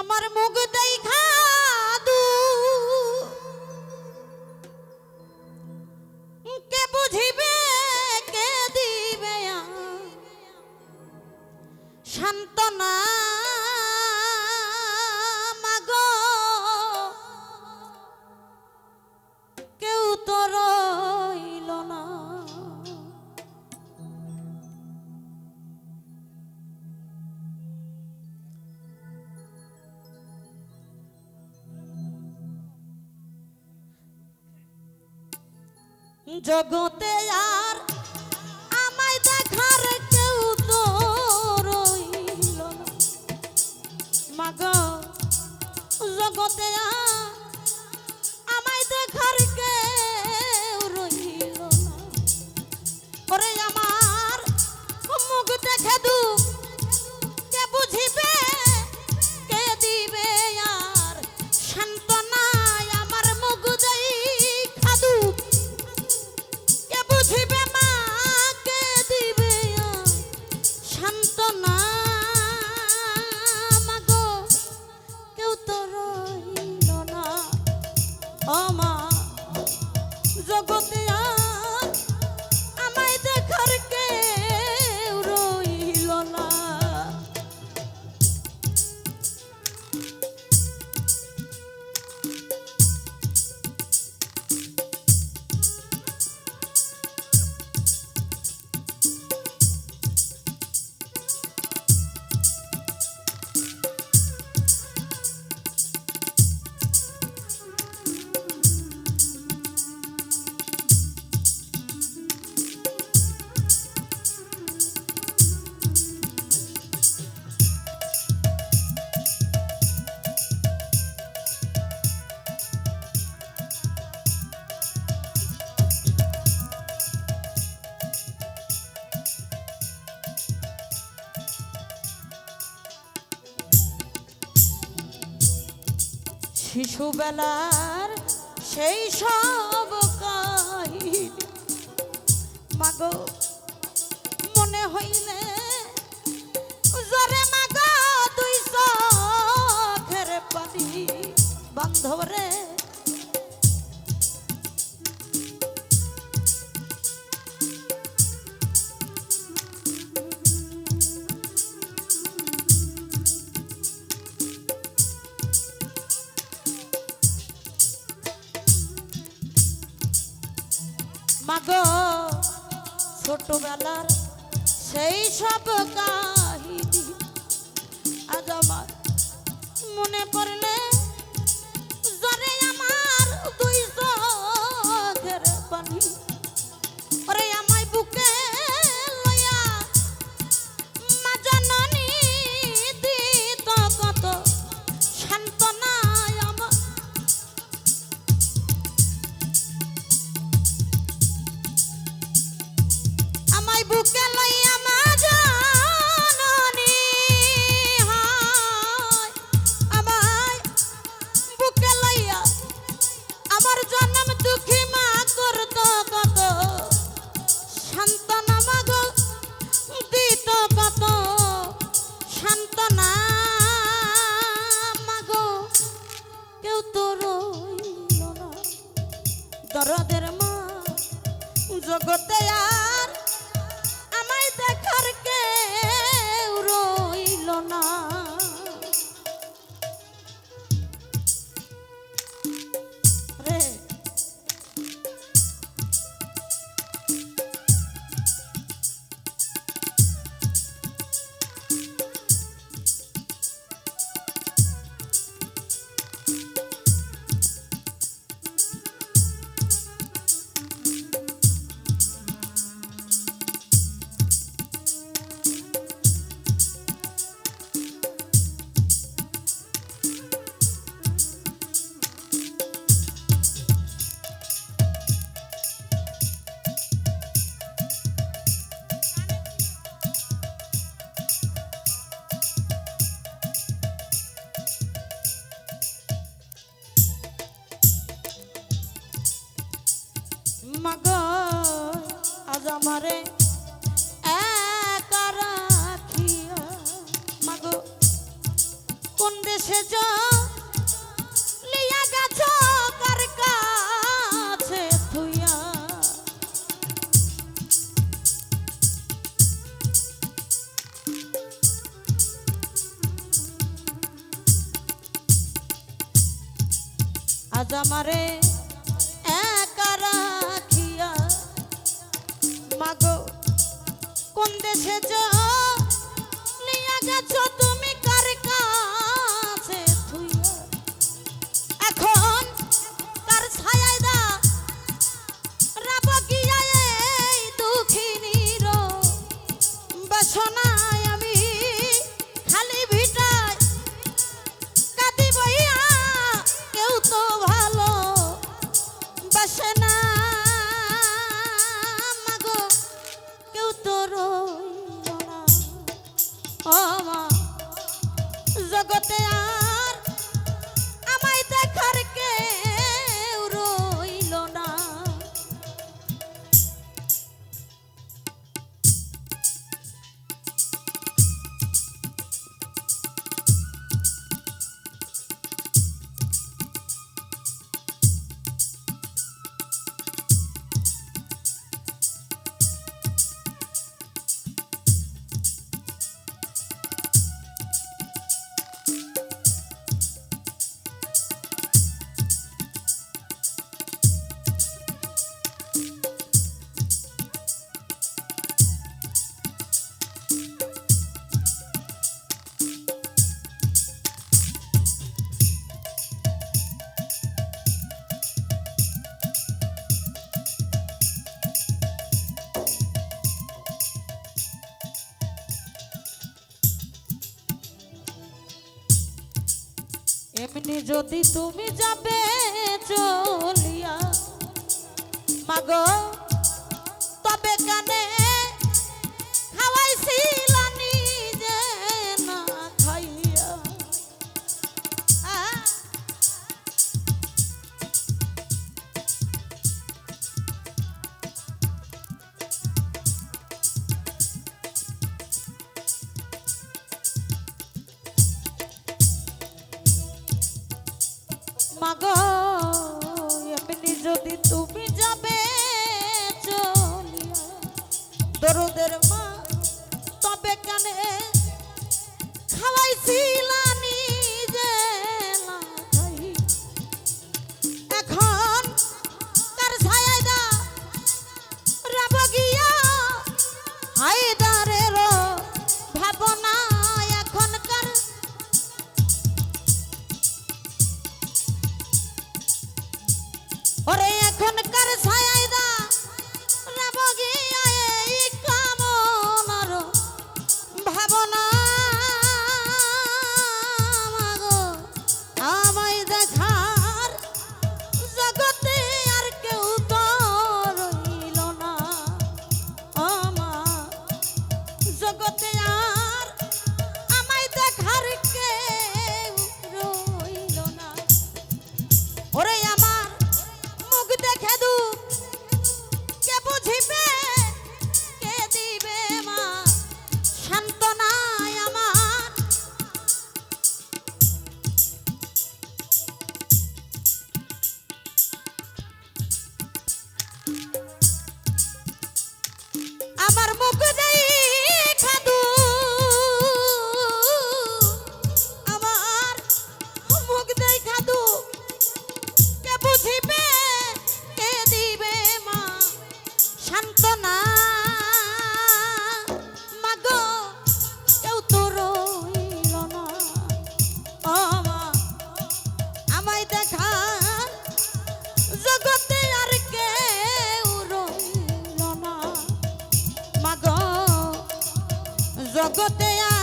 আমার মুখ জগতে আর আমায় দেখার কেউ তো রইল না। মাগ জগতে আর শিশুবেলার সেই সব কাহিনী। মাগো মনে হইলে ছোটবেলার সেই সব কাহিনী আজ আমার মনে পড়লে মগ, আজ আমারে একা রাখিও। মগ, কোন দেশে যা লিয়া গেছ, কার কাছে থুইয়া? আজ আমারে কোন দেশে যা এমনি যদি তুমি যাবে চলিয়া মাগো তবে কানে দরদের মা তবে কানে খাওয়াইছিলা নিজে এখন কার ছায়া রাবগিয়া হায়দা a good day.